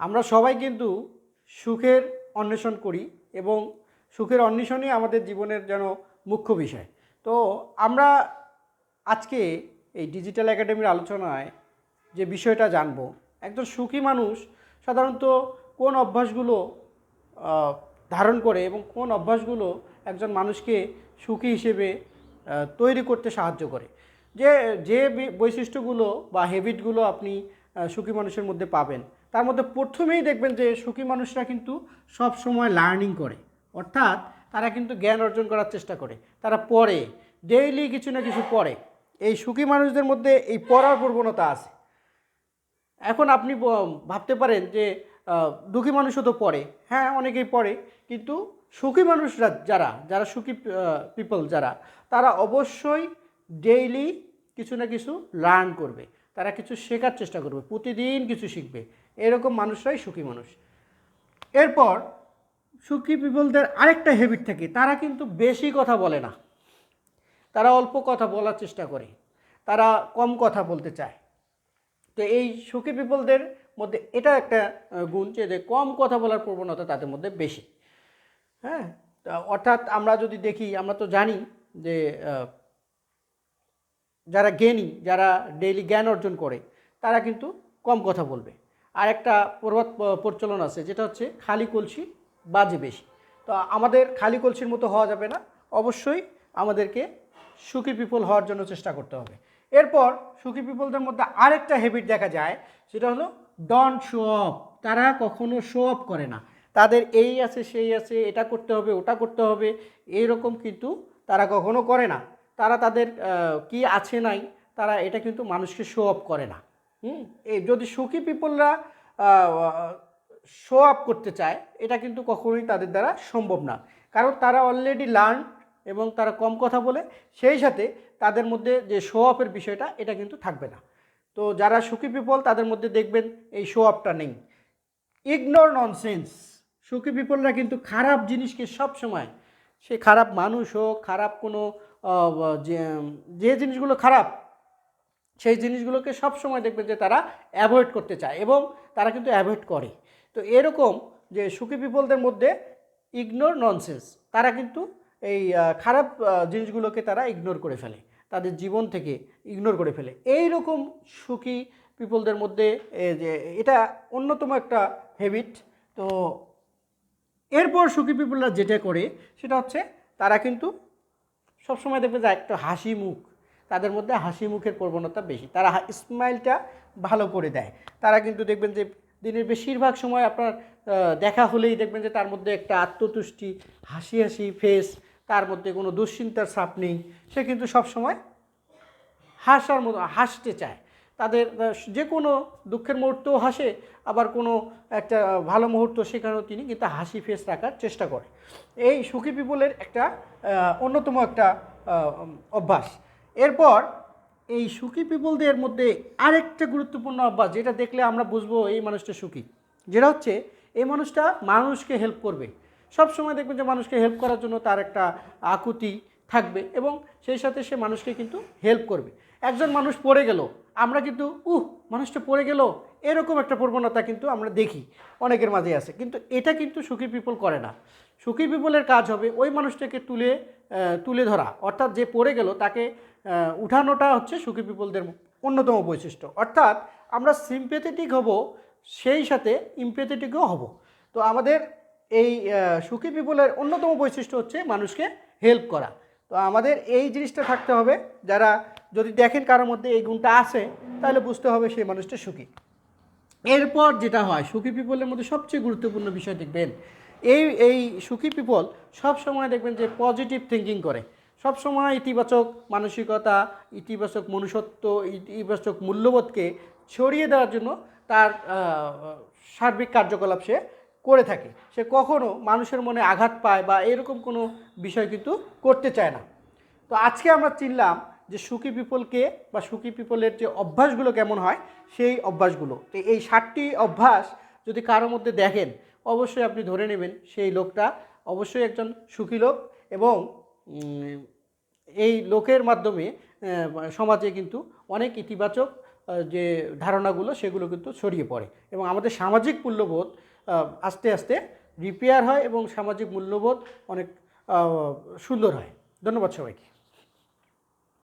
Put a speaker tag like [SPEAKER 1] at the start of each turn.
[SPEAKER 1] আমরা সবাই কিন্তু সুখের অন্বেষণ করি এবং সুখের অন্বেষণই আমাদের জীবনের যেন মুখ্য বিষয়। তো আমরা আজকে এই ডিজিটাল একাডেমির আলোচনায় যে বিষয়টা জানব, একজন সুখী মানুষ সাধারণত কোন অভ্যাসগুলো ধারণ করে এবং কোন অভ্যাসগুলো একজন মানুষকে সুখী হিসেবে তৈরি করতে সাহায্য করে। যে যে বৈশিষ্ট্যগুলো বা হ্যাবিটগুলো আপনি সুখী মানুষের মধ্যে পাবেন। তার মধ্যে প্রথমেই দেখবেন যে সুখী মানুষরা কিন্তু সব সময় লার্নিং করে। অর্থাৎ তারা কিন্তু জ্ঞান অর্জন করার চেষ্টা করে। তারা পড়ে ডেইলি কিছু না কিছু পড়ে। এই সুখী মানুষদের মধ্যে এই পড়ার প্রবণতা আছে। এখন আপনি ভাবতে পারেন যে দুঃখী মানুষও তো পড়ে। হ্যাঁ অনেকেই পড়ে। কিন্তু সুখী মানুষরা যারা যারা সুখী পিপল যারা, তারা অবশ্যই ডেইলি কিছু না কিছু লার্ন করবে। তারা কিছু শেখার চেষ্টা করবে, প্রতিদিন কিছু শিখবে। এরকম মানুষরাই সুখী মানুষ। এরপর সুখী পিপলদের আরেকটা হ্যাবিট থাকে, তারা কিন্তু বেশি কথা বলে না। তারা অল্প কথা বলার চেষ্টা করে, তারা কম কথা বলতে চায়। তো এই সুখী পিপলদের মধ্যে এটা একটা গুণ যে কম কথা বলার প্রবণতা তাদের মধ্যে বেশি। হ্যাঁ? অর্থাৎ আমরা যদি দেখি, আমরা তো জানি যে যারা জ্ঞানী, যারা ডেইলি জ্ঞান অর্জন করে, তারা কিন্তু কম কথা বলবে। আর একটা প্রবাদ প্রচলন আছে, যেটা হচ্ছে খালি কলসি বাজে বেশি। তো আমাদের খালি কলসির মতো হওয়া যাবে না, অবশ্যই আমাদেরকে সুখী পিপল হওয়ার জন্য চেষ্টা করতে হবে। এরপর সুখী পিপলদের মধ্যে আরেকটা হ্যাবিট দেখা যায়, সেটা হলো ডন শো অফ তারা কখনো শো অফ করে না। তাদের এই আছে, সেই আছে, এটা করতে হবে, ওটা করতে হবে এইরকম কিন্তু তারা কখনো করে না। তারা তাদের কি আছে নাই, তারা এটা কিন্তু মানুষকে শো অফ করে না। হুম? এই যদি সুখী পিপলরা শো আপ করতে চায়, এটা কিন্তু কখনোই তাদের দ্বারা সম্ভব না। কারণ তারা অলরেডি লার্ন এবং তারা কম কথা বলে, সেই সাথে তাদের মধ্যে যে শো অফের বিষয়টা, এটা কিন্তু থাকবে না। তো যারা সুখী পিপল তাদের মধ্যে দেখবেন এই শো অফটা নেই। ইগনোর ননসেন্স সুখী পিপলরা কিন্তু খারাপ জিনিসকে সব সময় সে খারাপ মানুষ হোক, খারাপ কোনো যে জিনিসগুলো খারাপ, সেই জিনিসগুলোকে সব সময় দেখবেন যে তারা অ্যাভয়েড করতে চায় এবং তারা কিন্তু অ্যাভয়েড করে। তো এরকম যে সুখী পিপলদের মধ্যে ইগনোর ননসেন্স তারা কিন্তু এই খারাপ জিনিসগুলোকে তারা ইগনোর করে ফেলে, তাদের জীবন থেকে ইগনোর করে ফেলে। এই রকম সুখী পিপলদের মধ্যে যে, এটা অন্যতম একটা হ্যাবিট তো এরপর সুখী পিপলরা যেটা করে, সেটা হচ্ছে তারা কিন্তু সবসময় দেখবে যে একটু হাসি মুখ, তাদের মধ্যে হাসি মুখের প্রবণতা বেশি। তারা স্মাইলটা ভালো করে দেয়। তারা কিন্তু দেখবেন যে দিনের বেশিরভাগ সময় আপনার দেখা হলেই দেখবেন যে তার মধ্যে একটা আত্মতুষ্টি, হাসি হাসি ফেস তার মধ্যে কোনো দুশ্চিন্তার ছাপ নেই। সে কিন্তু সবসময় হাসার মতো, হাসতে চায়। তাদের যে কোনো দুঃখের মুহূর্তেও হাসে, আবার কোনো একটা ভালো মুহূর্ত সেখানেও তিনি কিন্তু হাসি ফেস রাখার চেষ্টা করে। এই সুখী পিপলের একটা অন্যতম একটা অভ্যাস। এরপর এই সুখী পিপলদের মধ্যে আরেকটা গুরুত্বপূর্ণ অভ্যাস, যেটা দেখলে আমরা বুঝব এই মানুষটা সুখী। যেটা হচ্ছে, এই মানুষটা মানুষকে হেল্প করবে। সব সময় দেখবেন যে মানুষকে হেল্প করার জন্য তার একটা আকুতি থাকবে এবং সেই সাথে সে মানুষকে কিন্তু হেল্প করবে। একজন মানুষ পড়ে গেল, আমরা কিন্তু, উহ, মানুষটা পড়ে গেল, এরকম একটা প্রবণতা কিন্তু আমরা দেখি, অনেকের মাঝে আছে। কিন্তু এটা কিন্তু সুখী পিপল করে না। সুখী পিপলের কাজ হবে ওই মানুষটাকে তুলে তুলে ধরা। অর্থাৎ যে পড়ে গেল, তাকে উঠানোটা হচ্ছে সুখী পিপলদের অন্যতম বৈশিষ্ট্য। অর্থাৎ আমরা সিম্পেথেটিক হব, সেই সাথে ইমপেথেটিকও হব। তো আমাদের এই সুখী পিপলের অন্যতম বৈশিষ্ট্য হচ্ছে মানুষকে হেল্প করা। তো আমাদের এই জিনিসটা থাকতে হবে, যারা যদি দেখেন কারোর মধ্যে এই গুণটা আছে, তাহলে বুঝতে হবে সেই মানুষটা সুখী। এরপর যেটা হয়, সুখী পিপলের মধ্যে সবচেয়ে গুরুত্বপূর্ণ বিষয় দেখবেন, এই এই সুখী পিপল সব সময় দেখবেন যে পজিটিভ থিঙ্কিং করে। সব সময় ইতিবাচক মানসিকতা, ইতিবাচক মনুষ্যত্ব, ইতিবাচক মূল্যবোধকে ছড়িয়ে দেওয়ার জন্য তার সার্বিক কার্যকলাপ সে করে থাকে। সে কখনো মানুষের মনে আঘাত পায় বা এরকম কোনো বিষয় কিন্তু করতে চায় না। তো আজকে আমরা চিনলাম যে সুখী পিপলকে বা সুখী পিপলের যে অভ্যাসগুলো কেমন হয়, সেই অভ্যাসগুলো। তো এই ষাটটি অভ্যাস যদি কারোর মধ্যে দেখেন, অবশ্যই আপনি ধরে নেবেন সেই লোকটা অবশ্যই একজন সুখী লোক এবং এই লোকের মাধ্যমে সমাজে কিন্তু অনেক ইতিবাচক যে ধারণাগুলো সেগুলো কিন্তু ছড়িয়ে পড়ে এবং আমাদের সামাজিক মূল্যবোধ আস্তে আস্তে রিপেয়ার হয় এবং সামাজিক মূল্যবোধ অনেক সুন্দর হয়। ধন্যবাদ সবাইকে।